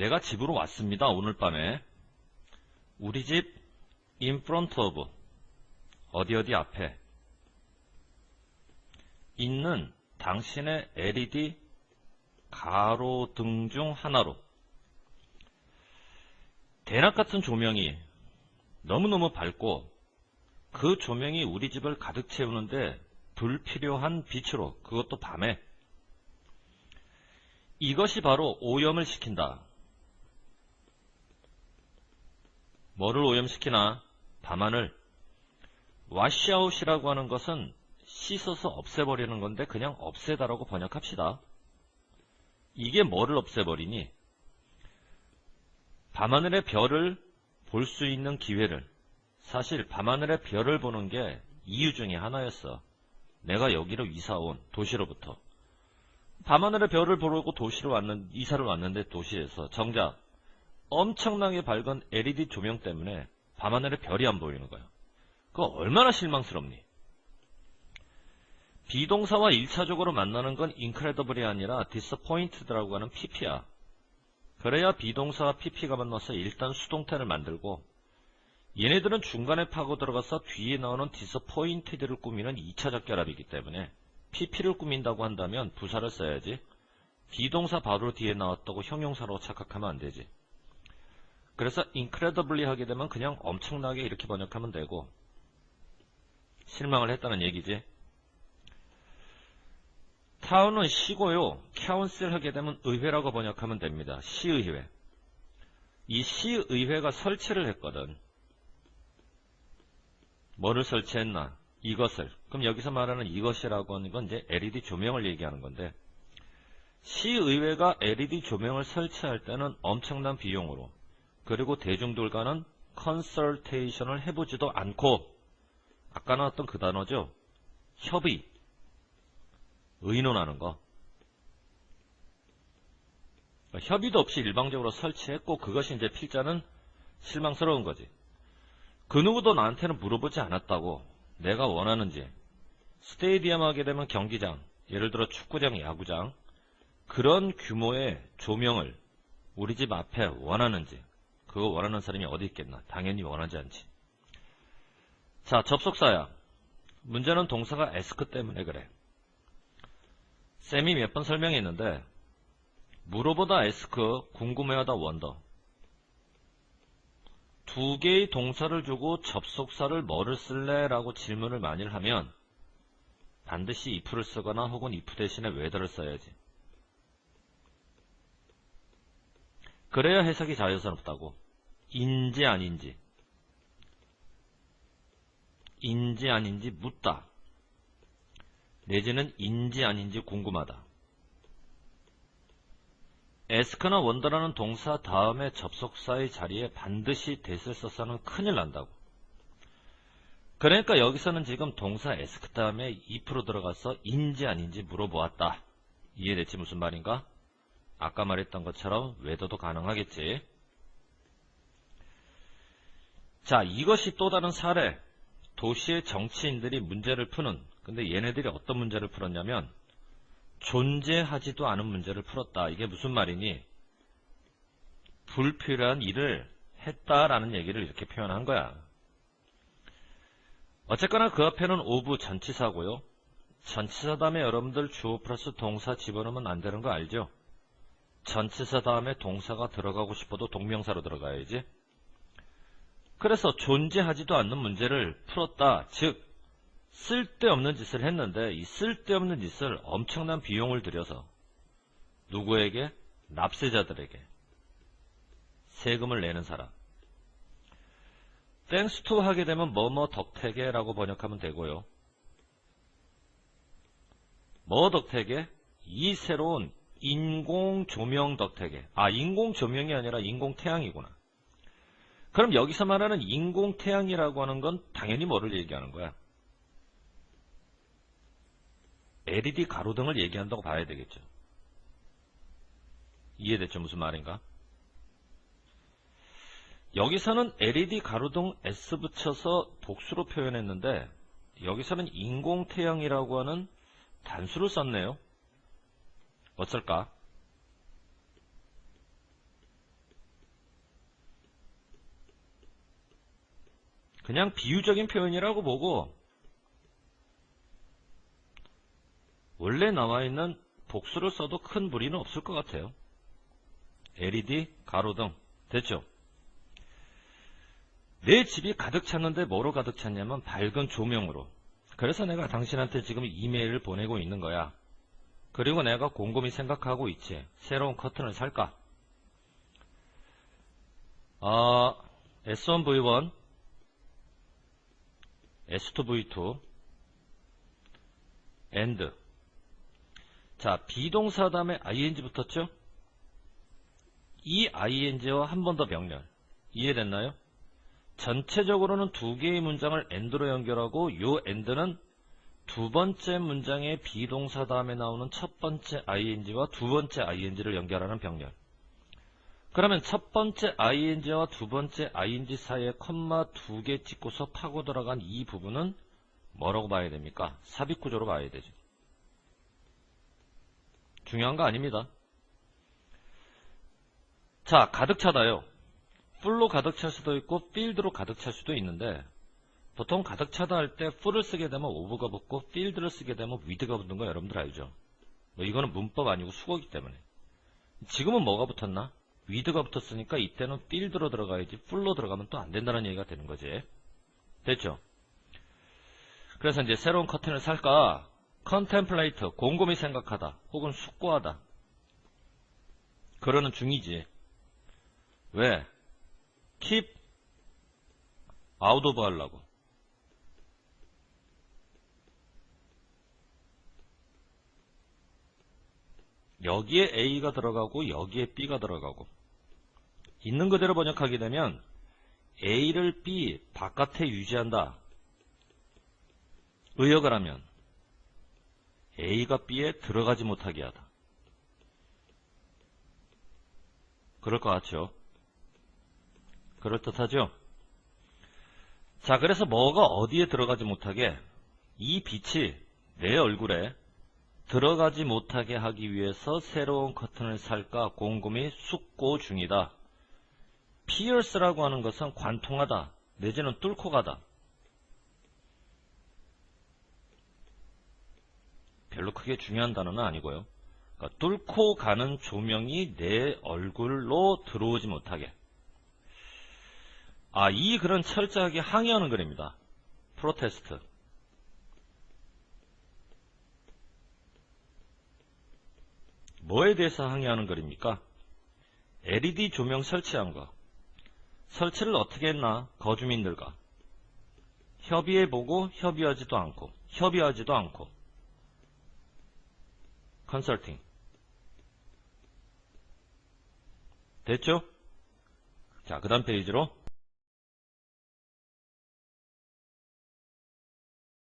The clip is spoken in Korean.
내가 집으로 왔습니다. 오늘 밤에. 우리 집 in front of 어디 어디 앞에 있는 당신의 LED 가로등 중 하나로 대낮 같은 조명이 너무너무 밝고 그 조명이 우리 집을 가득 채우는데 불필요한 빛으로 그것도 밤에 이것이 바로 오염을 시킨다. 뭐를 오염시키나? 밤하늘. 와시아웃이라고 하는 것은 씻어서 없애버리는 건데 그냥 없애다라고 번역합시다. 이게 뭐를 없애버리니? 밤하늘의 별을 볼 수 있는 기회를 사실 밤하늘의 별을 보는 게 이유 중에 하나였어. 내가 여기로 이사 온 도시로부터. 밤하늘의 별을 보려고 도시로 왔는, 이사를 왔는데 도시에서 정작 엄청나게 밝은 LED 조명 때문에 밤하늘의 별이 안 보이는 거야. 그거 얼마나 실망스럽니? 비동사와 1차적으로 만나는 건 incredible이 아니라 disappointed라고 하는 pp야. 그래야 비동사와 pp가 만나서 일단 수동태를 만들고 얘네들은 중간에 파고 들어가서 뒤에 나오는 disappointed를 꾸미는 2차적 결합이기 때문에 pp를 꾸민다고 한다면 부사를 써야지 비동사 바로 뒤에 나왔다고 형용사로 착각하면 안 되지. 그래서 incredibly 하게 되면 그냥 엄청나게 이렇게 번역하면 되고 실망을 했다는 얘기지. 타운은 시고요. 카운슬 하게 되면 의회라고 번역하면 됩니다. 시의회. 이 시의회가 설치를 했거든. 뭐를 설치했나? 이것을. 그럼 여기서 말하는 이것이라고 하는 건 이제 LED 조명을 얘기하는 건데 시의회가 LED 조명을 설치할 때는 엄청난 비용으로 그리고 대중들과는 컨설테이션을 해보지도 않고 아까 나왔던 그 단어죠. 협의, 의논하는 거. 그러니까 협의도 없이 일방적으로 설치했고 그것이 이제 필자는 실망스러운 거지. 그 누구도 나한테는 물어보지 않았다고 내가 원하는지 스테디엄 하게 되면 경기장, 예를 들어 축구장, 야구장 그런 규모의 조명을 우리 집 앞에 원하는지 그거 원하는 사람이 어디 있겠나? 당연히 원하지 않지. 자 접속사야. 문제는 동사가 에스크 때문에 그래. 쌤이 몇 번 설명했는데 물어보다 에스크, 궁금해하다 원더. 두 개의 동사를 주고 접속사를 뭐를 쓸래? 라고 질문을 만일 하면 반드시 if를 쓰거나 혹은 if 대신에 whether를 써야지. 그래야 해석이 자연스럽다고. 인지 아닌지. 인지 아닌지 묻다. 내지는 인지 아닌지 궁금하다. 에스크나 원더라는 동사 다음에 접속사의 자리에 반드시 대을 써서는 큰일 난다고. 그러니까 여기서는 지금 동사 에스크 다음에 2% 들어가서 인지 아닌지 물어보았다. 이해됐지 무슨 말인가? 아까 말했던 것처럼 외도도 가능하겠지. 자, 이것이 또 다른 사례. 도시의 정치인들이 문제를 푸는, 근데 얘네들이 어떤 문제를 풀었냐면, 존재하지도 않은 문제를 풀었다. 이게 무슨 말이니? 불필요한 일을 했다라는 얘기를 이렇게 표현한 거야. 어쨌거나 그 앞에는 오브 전치사고요. 전치사 다음에 여러분들 주어 플러스 동사 집어넣으면 안 되는 거 알죠? 전치사 다음에 동사가 들어가고 싶어도 동명사로 들어가야지. 그래서 존재하지도 않는 문제를 풀었다. 즉 쓸데없는 짓을 했는데 이 쓸데없는 짓을 엄청난 비용을 들여서 누구에게? 납세자들에게 세금을 내는 사람 땡스 투 하게 되면 뭐뭐 덕택에 라고 번역하면 되고요. 뭐 덕택에? 이 새로운 인공 조명 덕택에 아 인공 조명이 아니라 인공 태양이구나. 그럼 여기서 말하는 인공 태양이라고 하는 건 당연히 뭐를 얘기하는 거야? LED 가로등을 얘기한다고 봐야 되겠죠. 이해됐죠? 무슨 말인가? 여기서는 LED 가로등 S 붙여서 복수로 표현했는데 여기서는 인공태양이라고 하는 단수를 썼네요. 어떨까? 그냥 비유적인 표현이라고 보고 원래 나와있는 복수를 써도 큰 무리는 없을 것 같아요. LED, 가로등 됐죠? 내 집이 가득 찼는데 뭐로 가득 찼냐면 밝은 조명으로 그래서 내가 당신한테 지금 이메일을 보내고 있는 거야. 그리고 내가 곰곰이 생각하고 있지. 새로운 커튼을 살까? 어, S1V1, S2V2, AND. 자, 비동사 다음에 ing 붙었죠? 이 ing와 한 번더 병렬. 이해됐나요? 전체적으로는 두 개의 문장을 and로 연결하고 요 and는 두 번째 문장의 비동사 다음에 나오는 첫 번째 ing와 두 번째 ing를 연결하는 병렬. 그러면 첫 번째 ing와 두 번째 ing 사이에 컴마 두 개 찍고서 파고 들어간 이 부분은 뭐라고 봐야 됩니까? 삽입 구조로 봐야 되죠. 중요한 거 아닙니다. 자, 가득 차다요. 풀로 가득 찰 수도 있고 필드로 가득 찰 수도 있는데 보통 가득 차다 할 때 풀을 쓰게 되면 오브가 붙고 필드를 쓰게 되면 위드가 붙는 거 여러분들 알죠? 뭐 이거는 문법 아니고 수거기 때문에 지금은 뭐가 붙었나? 위드가 붙었으니까 이때는 필드로 들어가야지 풀로 들어가면 또 안 된다는 얘기가 되는 거지 됐죠? 그래서 이제 새로운 커튼을 살까? 컨템플레이트, 곰곰이 생각하다 혹은 숙고하다 그러는 중이지 왜? keep out of 하려고. 여기에 A가 들어가고 여기에 B가 들어가고 있는 그대로 번역하게 되면 A를 B 바깥에 유지한다. 의역을 하면 A가 B에 들어가지 못하게 하다. 그럴 것 같죠? 그럴듯하죠? 자, 그래서 뭐가 어디에 들어가지 못하게 이 빛이 내 얼굴에 들어가지 못하게 하기 위해서 새로운 커튼을 살까 곰곰이 숙고 중이다. 피어스라고 하는 것은 관통하다, 내지는 뚫고 가다. 별로 크게 중요한 단어는 아니고요. 그러니까 뚫고 가는 조명이 내 얼굴로 들어오지 못하게. 아, 이 글은 철저하게 항의하는 글입니다. 프로테스트. 뭐에 대해서 항의하는 글입니까? LED 조명 설치한 거. 설치를 어떻게 했나? 거주민들과. 협의해보고 협의하지도 않고, 협의하지도 않고. 컨설팅. 됐죠? 자, 그 다음 페이지로